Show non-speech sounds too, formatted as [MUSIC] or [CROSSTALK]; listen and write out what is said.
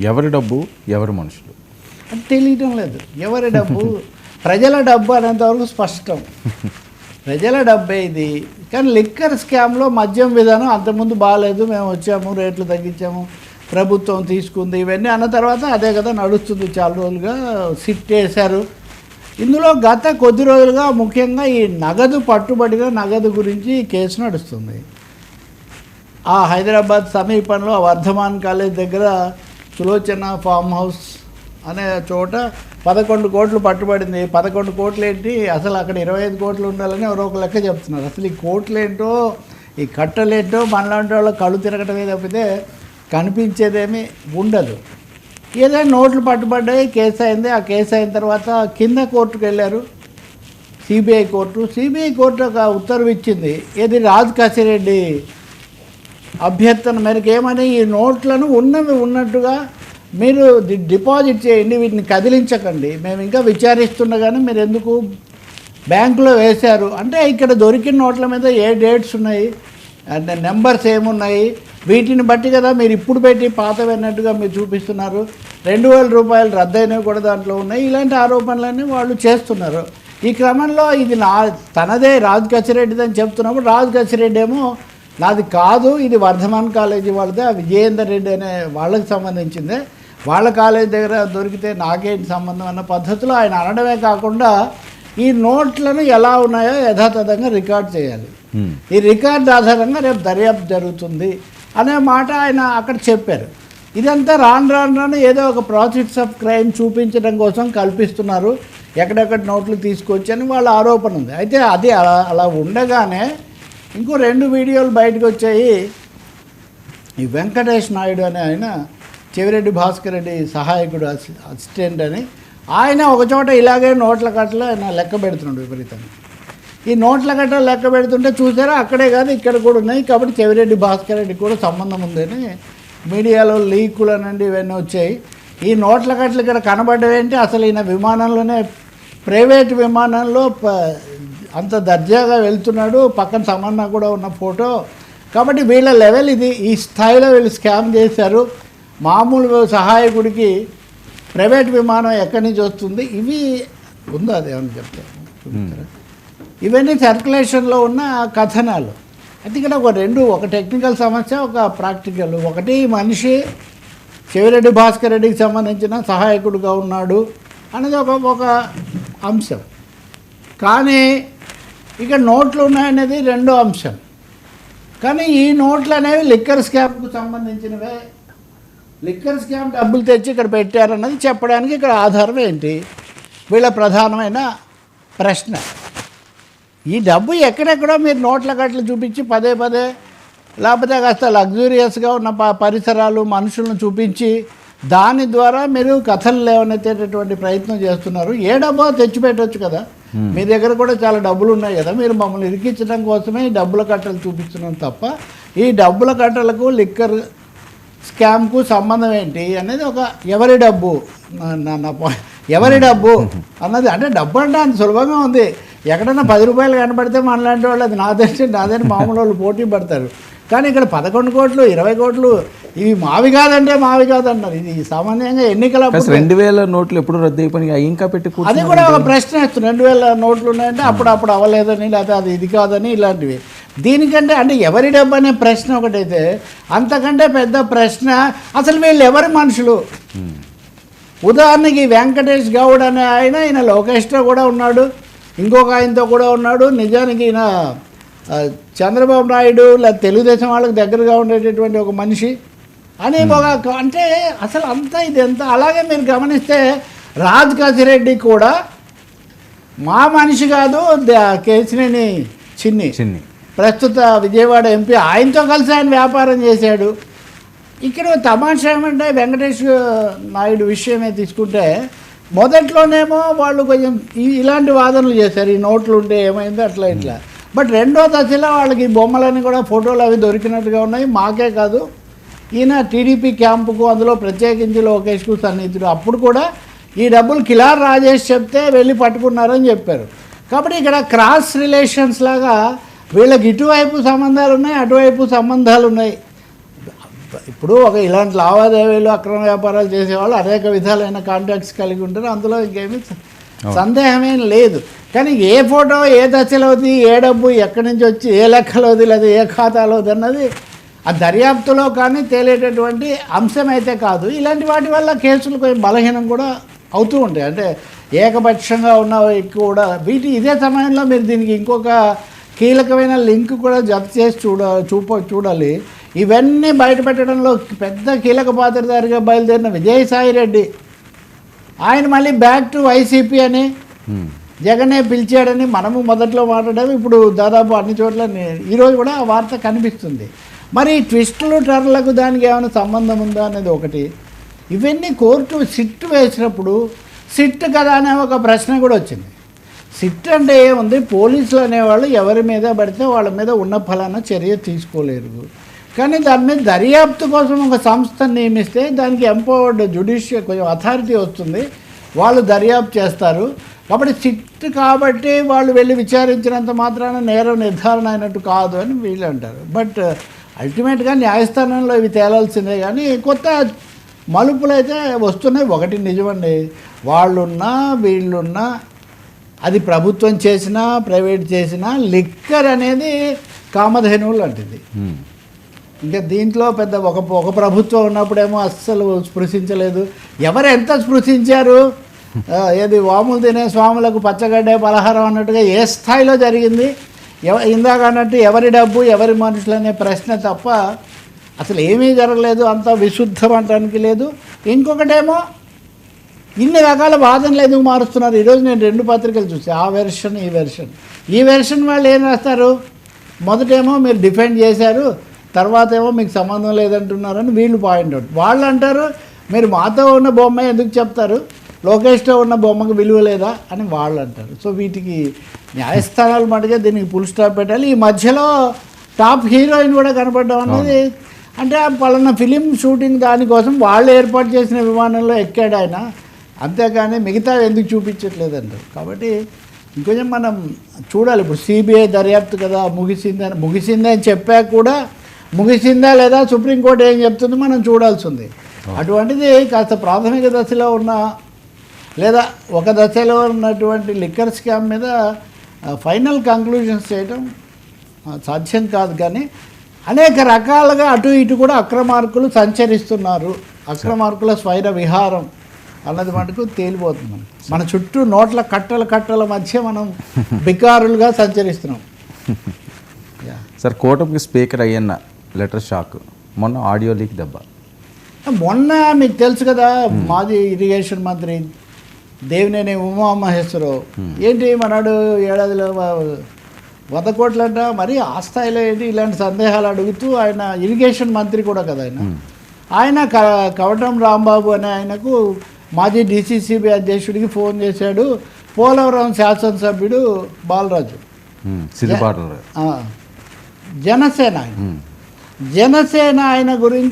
ఎవరి డబ్బు ఎవరి మనుషులు? అది తెలియటం లేదు. ఎవరి డబ్బు? [LAUGHS] ప్రజల డబ్బు అనేంతవరకు స్పష్టం. ప్రజల డబ్బే ఇది. కానీ లిక్కర్ స్కామ్లో మద్యం విధానం అంతకుముందు బాగాలేదు మేము వచ్చాము రేట్లు తగ్గించాము ప్రభుత్వం తీసుకుంది ఇవన్నీ అన్న తర్వాత అదే కదా నడుస్తుంది చాలా రోజులుగా. సిట్ వేశారు. ఇందులో గత కొద్ది రోజులుగా ముఖ్యంగా ఈ నగదు పట్టుబడిన నగదు గురించి కేసు నడుస్తుంది. ఆ హైదరాబాద్ సమీపంలో వర్ధమాన్ కాలేజ్ దగ్గర సులోచన ఫామ్ హౌస్ అనే చోట పదకొండు కోట్లు పట్టుబడింది. పదకొండు కోట్లు ఏంటి అసలు అక్కడ ఇరవై ఐదు కోట్లు ఉండాలని ఎవరో ఒక లెక్క చెప్తున్నారు. అసలు ఈ కోట్లు ఏంటో ఈ కట్టలేంటో మనలాంటి వాళ్ళ కళ్ళు తిరగటమే తప్పితే కనిపించేదేమీ ఉండదు. ఏదైనా నోట్లు పట్టుబడ్డాయి కేసు అయింది ఆ కేసు అయిన తర్వాత కింద కోర్టుకు వెళ్ళారు సిబిఐ కోర్టు. సిబిఐ కోర్టు ఒక ఉత్తర్వు ఇచ్చింది. ఏది రాజ్ కసిరెడ్డి అభ్యర్థన మేరకు ఏమని ఈ నోట్లను ఉన్నవి ఉన్నట్టుగా మీరు డిపాజిట్ చేయండి వీటిని కదిలించకండి. మేము ఇంకా విచారిస్తుండగానే మీరు ఎందుకు బ్యాంకులో వేశారు? అంటే ఇక్కడ దొరికిన నోట్ల మీద ఏ డేట్స్ ఉన్నాయి? అంటే నెంబర్స్ ఏమున్నాయి? వీటిని బట్టి కదా మీరు ఇప్పుడు పెట్టి పాతవన్నట్టుగా మీరు చూపిస్తున్నారు. రెండు వేల రూపాయలు రద్దయినవి కూడా దాంట్లో ఉన్నాయి. ఇలాంటి ఆరోపణలన్నీ వాళ్ళు చేస్తున్నారు. ఈ క్రమంలో ఇది నా తనదే రాజు కచ్చిరెడ్డిది అని చెప్తున్నప్పుడు రాజు కచ్చిరెడ్డి ఏమో నాది కాదు ఇది వర్ధమాన్ కాలేజీ వాళ్ళదే ఆ విజయేందర్ రెడ్డి అనే వాళ్ళకి సంబంధించిందే. వాళ్ళ కాలేజీ దగ్గర దొరికితే నాకేంటి సంబంధం అన్న పద్ధతిలో ఆయన అనడమే కాకుండా ఈ నోట్లను ఎలా ఉన్నాయో యథాతథంగా రికార్డ్ చేయాలి. ఈ రికార్డ్ ఆధారంగా రేపు దర్యాప్తు జరుగుతుంది అనే మాట ఆయన అక్కడ చెప్పారు. ఇదంతా రాను రాను రాను ఏదో ఒక ప్రాసెస్ ఆఫ్ క్రైమ్ చూపించడం కోసం కల్పిస్తున్నారు. ఎక్కడెక్కడ నోట్లు తీసుకొచ్చి అని వాళ్ళ ఆరోపణ ఉంది. అయితే అది అలా అలా ఉండగానే ఇంకో రెండు వీడియోలు బయటకు వచ్చాయి. ఈ వెంకటేష్ నాయుడు అనే ఆయన చెవిరెడ్డి భాస్కర్ రెడ్డి సహాయకుడు అసిస్టెంట్ అని ఆయన ఒకచోట ఇలాగే నోట్ల కట్టలు ఆయన లెక్క పెడుతున్నాడు విపరీతంగా. ఈ నోట్ల గట్ట లెక్క పెడుతుంటే చూసారా అక్కడే కాదు ఇక్కడ కూడా ఉన్నాయి. కాబట్టి చెవిరెడ్డి భాస్కర్ రెడ్డి కూడా సంబంధం ఉందని మీడియాలో లీకులు అనండి ఇవన్నీ వచ్చాయి. ఈ నోట్ల కట్టలు ఇక్కడ కనబడ్డవేంటి? అసలు ఈయన విమానంలోనే ప్రైవేట్ విమానంలో ప- అంత దర్జాగా వెళ్తున్నాడు. పక్కన సమాన కూడా ఉన్న ఫోటో. కాబట్టి వీళ్ళ లెవెల్ ఇది. ఈ స్థాయిలో వీళ్ళు స్కామ్ చేశారు. మామూలు సహాయకుడికి ప్రైవేట్ విమానం ఎక్కడి నుంచి వస్తుంది? ఇవి ఉందా అదేమని చెప్తారు? చూపిస్తారా? ఇవన్నీ సర్క్యులేషన్లో ఉన్న కథనాలు. అయితే ఇక్కడ ఒక రెండు ఒక టెక్నికల్ సమస్య ఒక ప్రాక్టికల్. ఒకటి మనిషి చెవిరెడ్డి భాస్కర్ రెడ్డికి సంబంధించిన సహాయకుడుగా ఉన్నాడు. అనేది ఒక ఒక అంశం. కానీ ఇక నోట్లు ఉన్నాయనేది రెండో అంశం. కానీ ఈ నోట్లు అనేవి లిక్కర్ స్కామ్కు సంబంధించినవే. లిక్కర్ స్కామ్ డబ్బులు తెచ్చి ఇక్కడ పెట్టారన్నది చెప్పడానికి ఇక్కడ ఆధారం ఏంటి? వీళ్ళ ప్రధానమైన ప్రశ్న. ఈ డబ్బు ఎక్కడెక్కడో మీరు నోట్ల కట్లు చూపించి పదే పదే లేకపోతే కాస్త లగ్జూరియస్గా ఉన్న ప- పరిసరాలు మనుషులను చూపించి దాని ద్వారా మీరు కథలు లేవనెత్తేటటువంటి ప్రయత్నం చేస్తున్నారు. ఏ డబ్బో తెచ్చిపెట్టొచ్చు కదా? మీ దగ్గర కూడా చాలా డబ్బులు ఉన్నాయి కదా మీరు మమ్మల్ని ఇరికించడం కోసమే ఈ డబ్బుల కట్టలు చూపిస్తున్నాం తప్ప ఈ డబ్బుల కట్టలకు లిక్కర్ స్కామ్కు సంబంధం ఏంటి అనేది ఒక ఎవరి డబ్బు నా- నా నా ఎవరి డబ్బు అన్నది అంటే డబ్బు అంటే అంత సులభంగా ఉంది. ఎక్కడైనా పది రూపాయలు కనబడితే మనలాంటి వాళ్ళు అది నాదేసి నాదని మామూలు వాళ్ళు పోటీ పడతారు. కానీ ఇక్కడ పదకొండు కోట్లు ఇరవై కోట్లు ఇవి మావి కాదంటే మావి కాదన్నారు ఇది సామాన్యంగా ఎన్నికల రెండు వేల నోట్లు ఎప్పుడు రద్దు అయిపోయినాయి. ఇంకా పెట్టి అది కూడా ఒక ప్రశ్న వేస్తుంది రెండు వేల నోట్లు ఉన్నాయంటే అప్పుడు అప్పుడు అవ్వలేదని లేకపోతే అది ఇది కాదని ఇలాంటివి. దీనికంటే అంటే ఎవరి డబ్బు అనే ప్రశ్న ఒకటైతే అంతకంటే పెద్ద ప్రశ్న అసలు వీళ్ళు ఎవరి మనుషులు? ఉదాహరణకి వెంకటేష్ గౌడ్ అనే ఆయన ఈయన లోకేష్తో కూడా ఉన్నాడు ఇంకొక ఆయనతో కూడా ఉన్నాడు నిజానికి ఈయన చంద్రబాబు నాయుడు లేదా తెలుగుదేశం వాళ్ళకి దగ్గరగా ఉండేటటువంటి ఒక మనిషి. అని ఒక అంటే అసలు అంతా ఇది ఎంత? అలాగే మీరు గమనిస్తే రాజ్ కసిరెడ్డి కూడా మా మనిషి కాదు కేసినేని చిన్ని. చిన్ని. ప్రస్తుత విజయవాడ ఎంపీ. ఆయనతో కలిసి ఆయన వ్యాపారం చేశాడు. ఇక్కడ తమాషా ఏమంటే వెంకటేష్ నాయుడు విషయమే తీసుకుంటే మొదట్లోనేమో వాళ్ళు కొంచెం ఇలాంటి వాదనలు చేశారు. ఈ నోట్లు ఉంటే ఏమైంది? అట్లా ఇట్లా. బట్ రెండో దశలో వాళ్ళకి ఈ బొమ్మలన్నీ కూడా ఫోటోలు అవి దొరికినట్టుగా ఉన్నాయి. మాకే కాదు. ఈయన టీడీపీ క్యాంపుకు అందులో ప్రత్యేకించి లోకేష్కు సన్నిహితుడు. అప్పుడు కూడా ఈ డబ్బులు కిలార్ రాజేష్ చెప్తే వెళ్ళి పట్టుకున్నారని చెప్పారు. కాబట్టి ఇక్కడ క్రాస్ రిలేషన్స్ లాగా వీళ్ళకి ఇటువైపు సంబంధాలు ఉన్నాయి అటువైపు సంబంధాలు ఉన్నాయి. ఇప్పుడు ఒక ఇలాంటి లావాదేవీలు అక్రమ వ్యాపారాలు చేసేవాళ్ళు అనేక విధాలైన కాంటాక్ట్స్ కలిగి ఉంటారు. అందులో ఇంకేమీ సందేహమేం లేదు. కానీ ఏ ఫోటో ఏ దశలోది ఏ డబ్బు ఎక్కడి నుంచి వచ్చి ఏ లెక్కలోది లేదా ఏ ఖాతాలోది అన్నది ఆ దర్యాప్తులో కానీ తేలేటటువంటి అంశం అయితే కాదు. ఇలాంటి వాటి వల్ల కేసులు కొంచెం బలహీనం కూడా అవుతూ ఉంటాయి. అంటే ఏకపక్షంగా ఉన్నవి కూడా. వీటి ఇదే సమయంలో మీరు దీనికి ఇంకొక కీలకమైన లింక్ కూడా జప్తు చేసి చూడ చూప చూడాలి. ఇవన్నీ బయటపెట్టడంలో పెద్ద కీలక పాత్రధారిగా బయలుదేరిన విజయసాయి రెడ్డి ఆయన మళ్ళీ బ్యాక్ టు వైసీపీ అని ఉమ్. జగనే పిలిచాడని మనము మొదట్లో మాట్లాడాము. ఇప్పుడు దాదాపు అన్ని చోట్ల ఈరోజు కూడా ఆ వార్త కనిపిస్తుంది. మరి ట్విస్టులు టర్లకు దానికి ఏమైనా సంబంధం ఉందా అనేది ఒకటి. ఇవన్నీ కోర్టు సిట్ వేసినప్పుడు సిట్ కదా అనే ఒక ప్రశ్న కూడా వచ్చింది. సిట్ అంటే ఏముంది? పోలీసులు అనేవాళ్ళు ఎవరి మీద పడితే వాళ్ళ మీద ఉన్న ఫలానా చర్య తీసుకోలేరు. కానీ దాని మీద దర్యాప్తు కోసం ఒక సంస్థను నియమిస్తే దానికి ఎంపవర్డ్ జుడిషియల్ కొంచెం అథారిటీ వస్తుంది. వాళ్ళు దర్యాప్తు చేస్తారు. కాబట్టి సిట్ కాబట్టి వాళ్ళు వెళ్ళి విచారించినంత మాత్రాన నేరం నిర్ధారణ అయినట్టు కాదు అని వీళ్ళు అంటారు. బట్ అల్టిమేట్గా న్యాయస్థానంలో ఇవి తేలాల్సిందే కానీ కొత్త మలుపులు అయితే వస్తున్నాయి. ఒకటి నిజమండి. వాళ్ళున్నా వీళ్ళున్నా అది ప్రభుత్వం చేసినా ప్రైవేట్ చేసినా లిక్కర్ అనేది కామధేనువు లాంటిది ఇంకా దీంట్లో పెద్ద ఒక ఒక ప్రభుత్వం ఉన్నప్పుడేమో అస్సలు స్పృశించలేదు. ఎవరు ఎంత స్పృశించారు? ఏది వాములు తినే స్వాములకు పచ్చగడ్డే పలహారం అన్నట్టుగా ఏ స్థాయిలో జరిగింది? ఎవ ఇందాక అన్నట్టు ఎవరి డబ్బు ఎవరి మనుషులు అనే ప్రశ్న తప్ప అసలు ఏమీ జరగలేదు. అంత విశుద్ధం అంటానికి లేదు. ఇంకొకటేమో ఇన్ని రకాల వాదనలు ఎందుకు మారుస్తున్నారు? ఈరోజు నేను రెండు పత్రికలు చూసి. ఆ వెర్షన్ ఈ వెర్షన్. ఈ వెర్షన్ వాళ్ళు ఏం రాస్తారు? మొదటేమో మీరు డిఫెండ్ చేశారు. తర్వాత ఏమో మీకు సంబంధం లేదంటున్నారని వీళ్ళు పాయింట్ అవుట్ వాళ్ళు అంటారు మీరు మాతో ఉన్న బొమ్మ ఎందుకు చెప్తారు? లోకేష్తో ఉన్న బొమ్మకు విలువ లేదా? అని వాళ్ళు అంటారు. సో వీటికి న్యాయస్థానాలు మటుగా దీనికి ఫుల్ స్టాప్ పెట్టాలి. ఈ మధ్యలో టాప్ హీరోయిన్ కూడా కనపడడం అనేది అంటే పలానా ఫిలిం షూటింగ్ దానికోసం వాళ్ళు ఏర్పాటు చేసిన విమానంలో ఎక్కాడు ఆయన. అంతేకాని మిగతా ఎందుకు చూపించట్లేదంటారు. కాబట్టి ఇంకొంచెం మనం చూడాలి. ఇప్పుడు సిబిఐ దర్యాప్తు కదా ముగిసిందని ముగిసింది అని చెప్పాక కూడా ముగిసిందా లేదా సుప్రీంకోర్టు ఏం చెప్తుందో మనం చూడాల్సి ఉంది అటువంటిది కాస్త ప్రాథమిక దశలో ఉన్న లేదా ఒక దశలో ఉన్నటువంటి లిక్కర్ స్కామ్ మీద ఫైనల్ కంక్లూజన్స్ చేయడం సాధ్యం కాదు కానీ అనేక రకాలుగా అటు ఇటు కూడా అక్రమార్కులు సంచరిస్తున్నారు అక్రమార్కుల స్వైర విహారం అన్నది మటుకు తేలిపోతుంది మనకి. మన చుట్టూ నోట్ల కట్టల కట్టల మధ్య మనం [LAUGHS] బికారులుగా సంచరిస్తున్నాం యా. సార్ కూటమికి స్పీకర్ అయ్యన్న లెటర్ షాక్. మొన్న ఆడియో లీక్ దెబ్బ. మొన్న మీకు తెలుసు కదా మాజీ ఇరిగేషన్ మంత్రి దేవినేని ఉమామహేశ్వరరావు. ఏంటి మనాడు ఏడాదిలో వంద కోట్లంట మరి ఆ స్థాయిలో ఏంటి ఇలాంటి సందేహాలు అడుగుతూ ఆయన ఇరిగేషన్ మంత్రి కూడా కదా ఆయన. ఆయన క- కవటం రాంబాబు అనే ఆయనకు మాజీ డిసిసిబి అధ్యక్షుడికి ఫోన్ చేశాడు. పోలవరం శాసనసభ్యుడు బాలరాజు. జనసేన ఆయన. జనసేన ఆయన గురించి